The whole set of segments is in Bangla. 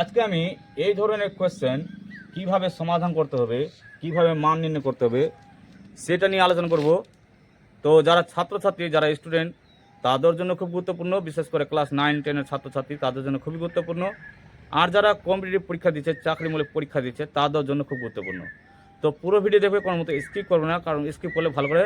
আজকে আমি এই ধরনের কোয়েশ্চেন কীভাবে সমাধান করতে হবে, কীভাবে মান নির্ণয় করতে হবে, সেটা নিয়ে আলোচনা করব। তো যারা ছাত্রছাত্রী, যারা স্টুডেন্ট তাদের জন্য খুব গুরুত্বপূর্ণ, বিশেষ করে ক্লাস নাইন টেনের ছাত্রছাত্রী, তাদের জন্য খুবই গুরুত্বপূর্ণ। আর যারা কম্পিটিটিভ পরীক্ষা দিচ্ছে, চাকরিমূলক পরীক্ষা দিচ্ছে, তাদের জন্য খুব গুরুত্বপূর্ণ। তো পুরো ভিডিও দেখবে, কোনো মতো স্কিপ করবে না, কারণ স্কিপ করলে ভালো করে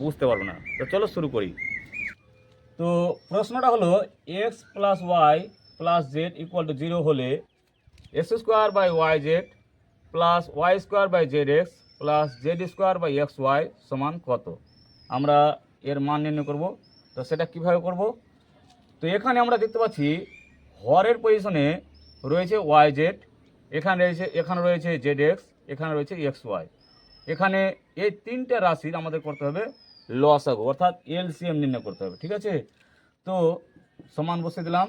বুঝতে পারবে না। তো চলো শুরু করি। তো প্রশ্নটা হলো X plus Y plus Z equal to zero হলে X square by Y Z plus Y square by Z X plus Z square by X Y সমান কত? আমরা এর মান নির্ণয় করব। তো সেটা কীভাবে করব? তো এখানে আমরা দেখতে পাচ্ছি হরের পজিশনে রয়েছে ওয়াই জেড, এখানে রয়েছে এখানে রয়েছে জেড এক্স, এখানে রয়েছে এক্স ওয়াই। এখানে এই তিনটে রাশির আমাদের করতে হবে লসাগু অর্থাৎ এলসিএম নির্ণয় করতে হবে, ঠিক আছে? তো সমান বসে দিলাম।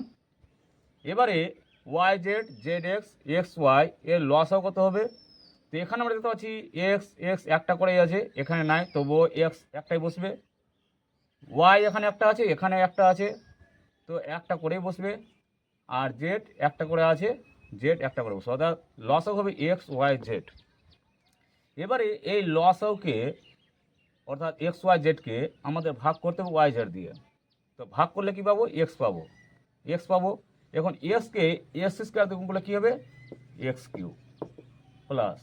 এবারে Y Z Z X X Y এর লসাগু কত হবে? তো এখানে আমরা দেখতে পাচ্ছি এক্স এক্স একটা করেই আছে, এখানে নাই, তবুও এক্স একটাই বসবে। ওয়াই এখানে একটা আছে, এখানে একটা আছে, তো একটা করেই বসবে। আর জেড একটা করে আছে জেড একটা করে বসবে। অর্থাৎ লসক হবে এক্স ওয়াই জেড এবারে এই লসকে অর্থাৎ এক্স ওয়াই জেডকে আমাদের ভাগ করতে হবে ওয়াই জেড দিয়ে। তো ভাগ করলে কি পাবো? এক্স পাবো। এক্স পাবো। এখন এক্সকে এক্স স্কোয়ার দিয়ে গুণ করলে কী হবে? এক্স কিউ প্লাস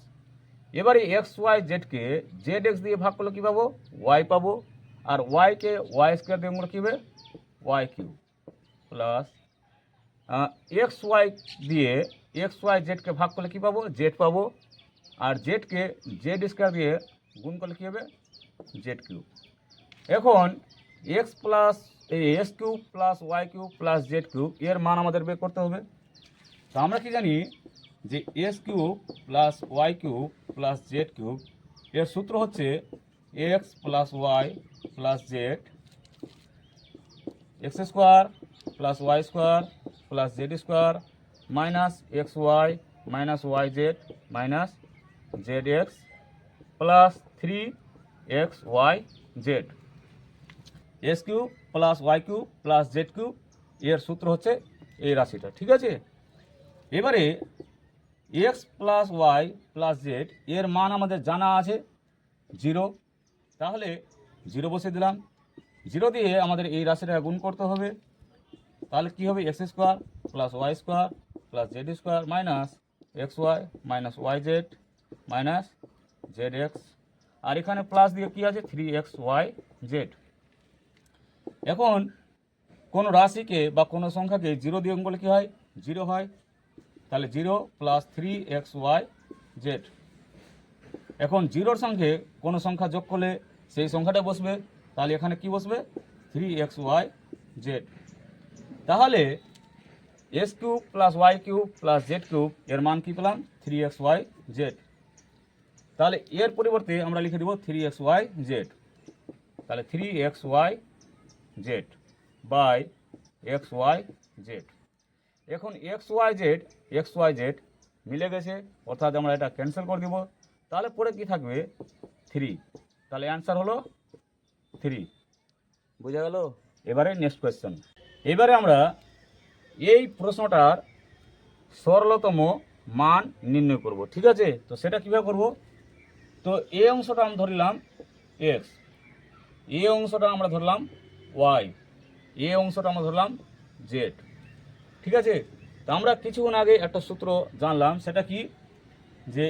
এবারে এক্স ওয়াই জেডকে জেড এক্স দিয়ে ভাগ করলে কী পাবো? ওয়াই পাবো। আর ওয়াইকে ওয়াই স্কোয়ার দিয়ে করলে কী হবে? Y cube plus X Y দিয়ে এক্স ওয়াই জেডকে ভাগ করলে কী পাবো? জেড পাবো। আর জেডকে জেড স্কোয়ার দিয়ে গুণ করলে কী হবে? জেড কিউব এখন এক্স প্লাস, এই X cube plus Y cube plus Z cube, এর মান আমাদের বের করতে হবে। তো আমরা কি জানি যে X cube plus Y cube plus Z cube, এর সূত্র হচ্ছে X plus Y plus Z, X square plus Y square plus Z square minus X Y minus Y Z minus Z X plus three X Y Z. X cube plus Y cube plus Z cube এর সূত্র হচ্ছে এই রাশিটা, ঠিক আছে? এবারে X plus Y plus Z এর মান আমাদের জানা আছে জিরো। তাহলে জিরো বসে দিলাম। জিরো দিয়ে আমাদের এই রাশিটা গুণ করতে হবে। তাহলে কী হবে? X square plus Y square plus Z square minus X Y minus Y Z minus Z X আর এখানে প্লাস দিয়ে কী আছে? থ্রি এক্স ওয়াই জেড এখন কোনো রাশিকে বা কোনো সংখ্যাকে জিরো দিয়ে করলে কী হয়? জিরো হয়। তাহলে zero plus three X Y Z এখন জিরোর সঙ্গে কোনো সংখ্যা যোগ করলে সেই সংখ্যাটা বসবে? তাহলে এখানে কি বসবে? থ্রি এক্স ওয়াই জেড তাহলে X cube plus Y cube plus Z cube এর মান কি পেলাম? থ্রি এক্স ওয়াই জেড তাহলে এর পরিবর্তে আমরা লিখে দেবো থ্রি এক্স ওয়াই জেড তাহলে three X Y Z by X Y Z এখন X Y Z X Y Z মিলে গেছে, অর্থাৎ আমরা এটা ক্যান্সেল করে দেবো। তাহলে পরে কি থাকবে? থ্রি তাহলে অ্যান্সার হলো থ্রি বোঝা গেল? এবারে নেক্সট কোয়েশ্চেন এবারে আমরা এই প্রশ্নটার সরলতম মান নির্ণয় করব, ঠিক আছে? তো সেটা কীভাবে করব? তো এই অংশটা আমি ধরলাম এক্স এই অংশটা আমরা ধরলাম ওয়াই। এই অংশটা আমরা ধরলাম জেড। ঠিক আছে? তো আমরা কিছুক্ষণ আগে একটা সূত্র জানলাম, সেটা কি? যে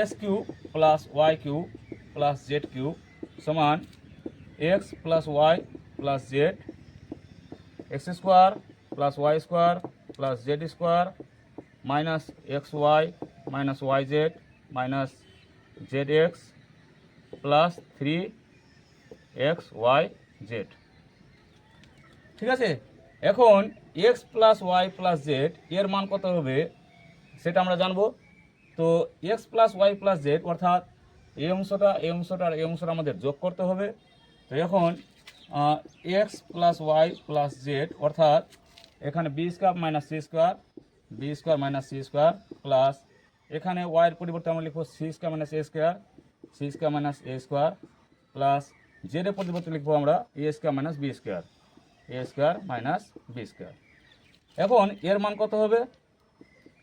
X cube plus Y cube plus Z cube সমান X plus Y plus Z X square plus Y square plus Z square minus X Y minus Y Z minus Z X plus three X Y Z ঠিক আছে? এখন X plus Y plus Z এর মান কত হবে? সেটা আমরা জানব। তো X plus Y plus Z অর্থাৎ এই অংশটা এই অংশটা আর এই অংশটা আমাদের যোগ করতে হবে। তো এখন X plus Y plus Z অর্থাৎ এখানে B square minus C square B square minus C square plus এখানে ওয়াইয়ের পরিবর্তে আমরা লিখব C square minus A square C square minus A square plus জেডের পরিবর্তে লিখব আমরা A square minus B square A square minus B square এখন এর মান কত হবে?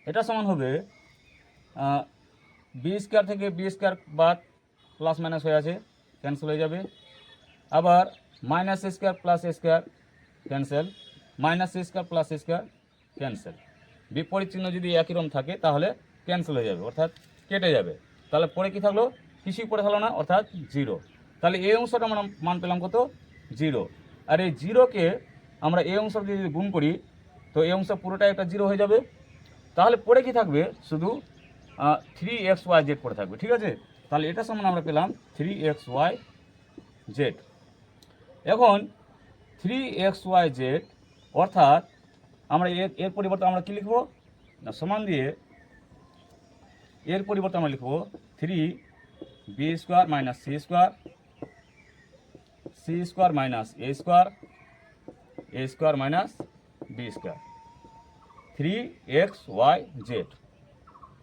এটা সমান হবে বি স্কোয়ার থেকে বি স্কোয়ার বাদ প্লাস মাইনাস হয়ে আছে ক্যান্সেল হয়ে যাবে। আবার minus square plus square cancel minus square plus square cancel বিপরীত চিহ্ন যদি একই রকম থাকে, তাহলে ক্যান্সেল হয়ে যাবে, অর্থাৎ কেটে যাবে। তাহলে পরে কি থাকল? কিছুই পড়ে থাকল না, অর্থাৎ জিরো তাহলে এই অংশটা আমরা মান পেলাম কত? জিরো। আর এই জিরোকে আমরা এই অংশ যদি গুণ করি, তো এই অংশ পুরোটাই একটা জিরো হয়ে যাবে। তাহলে পরে কি থাকবে? শুধু থ্রি এক্স ওয়াই জেড পড়ে থাকবে, ঠিক আছে? তাহলে এটা সমান আমরা পেলাম থ্রি এক্স ওয়াই জেড এখন থ্রি এক্স ওয়াই জেড অর্থাৎ আমরা এর এর পরিবর্তে আমরা কী লিখব? না, সমান দিয়ে এর পরিবর্তে আমরা লিখব three B square minus C square C square minus A square A square minus B square three X Y Z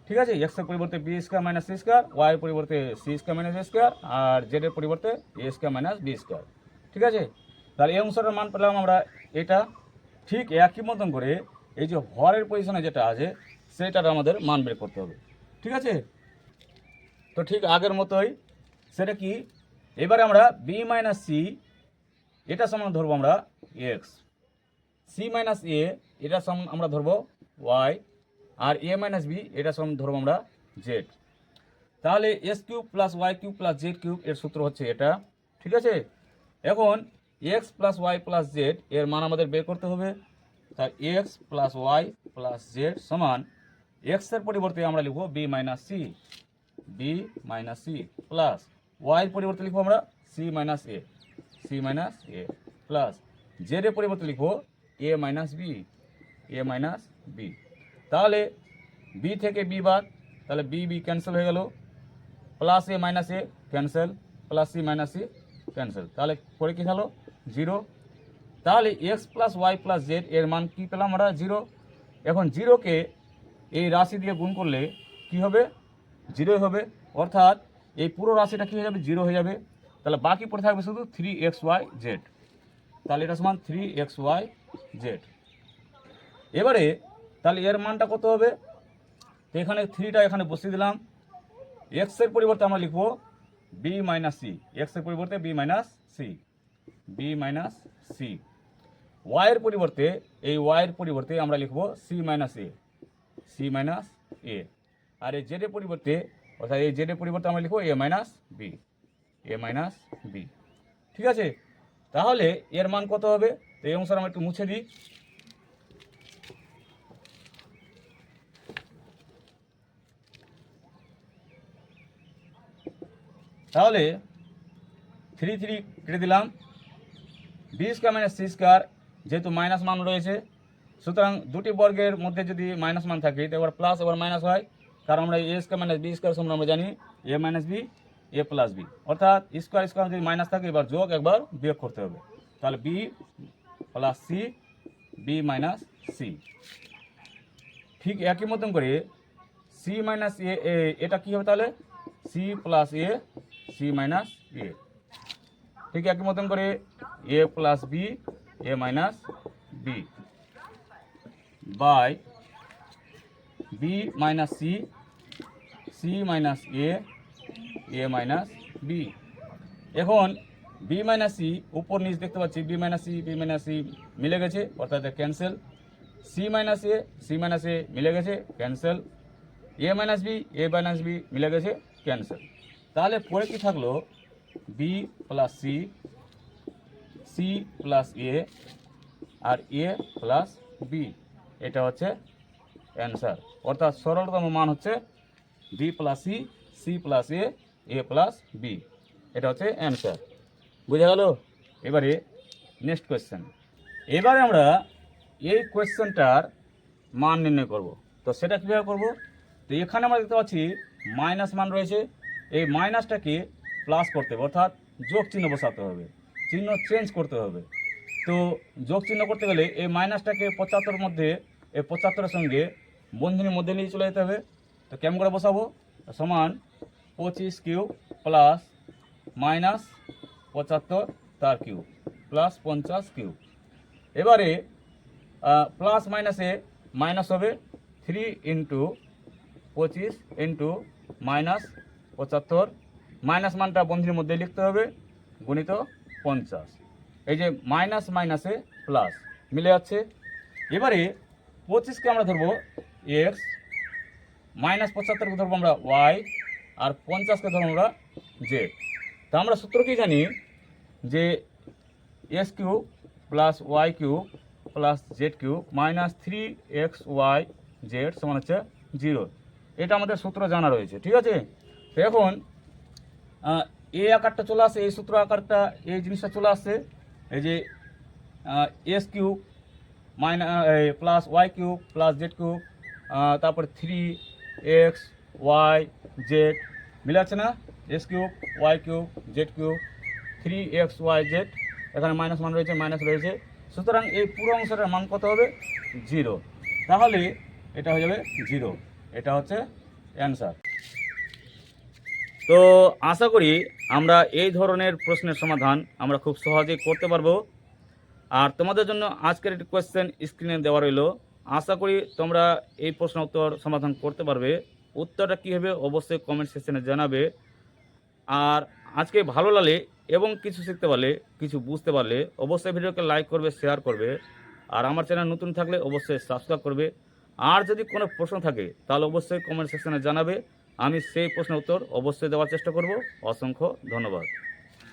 ঠিক আছে? এক্সের পরিবর্তে B square minus C square Y এর পরিবর্তে C square minus A square R Z এর পরিবর্তে A square minus B square ঠিক আছে? তাহলে এই অংশটার মান পেলাম আমরা এটা। ঠিক একই মতন করে এই যে হরের পজিশনে যেটা আছে, সেটার আমাদের মান বের করতে হবে। ঠিক আছে? তো ঠিক আগের মতোই সেটা কি? এবারে আমরা বি মাইনাস সি এটা সমান ধরবো আমরা এক্স সি মাইনাস এ এটা সমান আমরা ধরবো ওয়াই আর এ মাইনাস বি এটা সমান ধরবো আমরা জেড তাহলে X cube plus Y cube plus Z cube এর সূত্র হচ্ছে এটা। ঠিক আছে? এখন X plus Y plus Z এর মান আমাদের বের করতে হবে। তাই X plus Y plus Z সমান এক্সের পরিবর্তে আমরা লিখব B minus C B minus C plus ওয়াইয়ের পরিবর্তে লিখব আমরা C minus A C minus A plus Z এর পরিবর্তে লিখব A minus B A minus B তাহলে বি থেকে বি বাদ, তাহলে বি বি ক্যান্সেল হয়ে গেল। Plus A minus A cancel plus C minus C cancel তাহলে পরে কী হলো? জিরো তাহলে X plus Y plus Z এর মান কী পেলাম আমরা? জিরো এখন জিরোকে এই রাশি দিয়ে গুণ করলে কি হবে? জিরোই হবে। অর্থাৎ এই পুরো রাশিটা কী হয়ে যাবে? জিরো হয়ে যাবে। তাহলে বাকি পড়ে থাকবে শুধু থ্রি এক্স ওয়াই জেড তাহলে এটা সমান থ্রি এক্স ওয়াই জেড এবারে তাহলে এর মানটা কত হবে? তো এখানে থ্রিটা এখানে বসিয়ে দিলাম। এক্সের পরিবর্তে আমরা লিখব বি মাইনাস সি এক্সের পরিবর্তে B minus C B minus C ওয়াইয়ের পরিবর্তে, এই ওয়াইয়ের পরিবর্তে আমরা লিখব C minus A C minus A আর এই জেডের পরিবর্তে অর্থাৎ এই জেডের পরিবর্তে আমরা লিখব A minus B A minus B ঠিক আছে? তাহলে এর মান কত হবে? তো এই অনুসারে আমরা একটু মুছে দিই। তাহলে থ্রি থ্রি কেটে দিলাম। B square minus C square যেহেতু মাইনাস মান রয়েছে, সুতরাং দুটি বর্গের মধ্যে যদি মাইনাস মান থাকে তো এবার প্লাস এবার মাইনাস হয়। কারণ আমরা A square minus B square সম্বন্ধে আমরা জানি A minus B A plus B অর্থাৎ স্কোয়ার স্কোয়ার যদি মাইনাস থাকে, এবার যোগ একবার বিয়োগ করতে হবে। তাহলে B plus C B minus C ঠিক একই মতন করে সি মাইনাস এ এটা কী হবে তাহলে? C plus A C minus A ঠিক একই মতন করে A plus B A minus B by B minus C C minus A A minus B এখন বি মাইনাস সি উপর নিচ দেখতে পাচ্ছি B minus C B minus C মিলে গেছে, অর্থাৎ cancel C minus A C minus A মিলে গেছে cancel A minus B A minus B মিলে গেছে ক্যান্সেল তাহলে পরে কি থাকল? B plus C C plus A R A plus B এটা হচ্ছে অ্যান্সার অর্থাৎ সরলতম মান হচ্ছে B plus C C plus A A plus B এটা হচ্ছে অ্যান্সার বুঝা গেল? এবারে নেক্সট কোয়েশ্চেন এবারে আমরা এই কোয়েশ্চেনটার মান নির্ণয় করব। তো সেটা কীভাবে করব? তো এখানে আমরা দেখতে পাচ্ছি মাইনাস মান রয়েছে। এই মাইনাসটাকে প্লাস করতে হবে, অর্থাৎ যোগ চিহ্ন বসাতে হবে। চিহ্ন চেঞ্জ করতে হবে। তো যোগ চিহ্ন করতে গেলে এই মাইনাসটাকে পঁচাত্তর মধ্যে, এই পঁচাত্তরের সঙ্গে বন্ধনীর মধ্যে নিয়ে চলে যেতে হবে। তো কেমন করে বসাবো? সমান পঁচিশ কিউ প্লাস মাইনাস পঁচাত্তর তার কিউ প্লাস পঞ্চাশ কিউ এবারে প্লাস মাইনাসে মাইনাস হবে থ্রি ইন্টু পঁচিশ ইন্টু মাইনাস পঁচাত্তর। মাইনাস মানটা বন্ধুর মধ্যে লিখতে হবে, গুণিত পঞ্চাশ। এই যে মাইনাস মাইনাসে প্লাস, মিলে যাচ্ছে। এবারে পঁচিশকে আমরা ধরবো এক্স মাইনাস পঁচাত্তরকে ধরবো আমরা ওয়াই আর পঞ্চাশকে ধরবো আমরা জেড তা আমরা সূত্র কি জানি? যে X cube plus Y cube plus Z cube minus three X Y Z সমান হচ্ছে জিরো এটা আমাদের সূত্র জানা রয়েছে, ঠিক আছে? তো এখন এই আকারটা চলে আসে, এই সূত্র আকারটা, এই জিনিসটা চলে আসছে এই যে X cube minus plus Y cube plus Z cube তারপরে থ্রি এক্স ওয়াই জেড মিলে যাচ্ছে না? X cube Y cube Z cube three X Y Z এখানে মাইনাস মান রয়েছে মাইনাস রয়েছে। সুতরাং এই পুরো অংশটার মান কত হবে? জিরো তাহলে এটা হয়ে যাবে জিরো এটা হচ্ছে অ্যান্সার তো আশা করি আমরা এই ধরনের প্রশ্নের সমাধান আমরা খুব সহজেই করতে পারব। আর তোমাদের জন্য আজকের একটি কোয়েশ্চেন স্ক্রিনে দেওয়া রইল। আশা করি তোমরা এই প্রশ্ন উত্তর সমাধান করতে পারবে। উত্তরটা কী হবে অবশ্যই কমেন্ট সেকশনে জানাবে। আর আজকে ভালো লাগে এবং কিছু শিখতে পারলে, কিছু বুঝতে পারলে অবশ্যই ভিডিওকে লাইক করবে শেয়ার করবে। আর আমার চ্যানেল নতুন থাকলে অবশ্যই সাবস্ক্রাইব করবে। আর যদি কোনো প্রশ্ন থাকে, তাহলে অবশ্যই কমেন্ট সেকশনে জানাবে। আমি সেই প্রশ্নের উত্তর অবশ্যই দেওয়ার চেষ্টা করব। অসংখ্য ধন্যবাদ।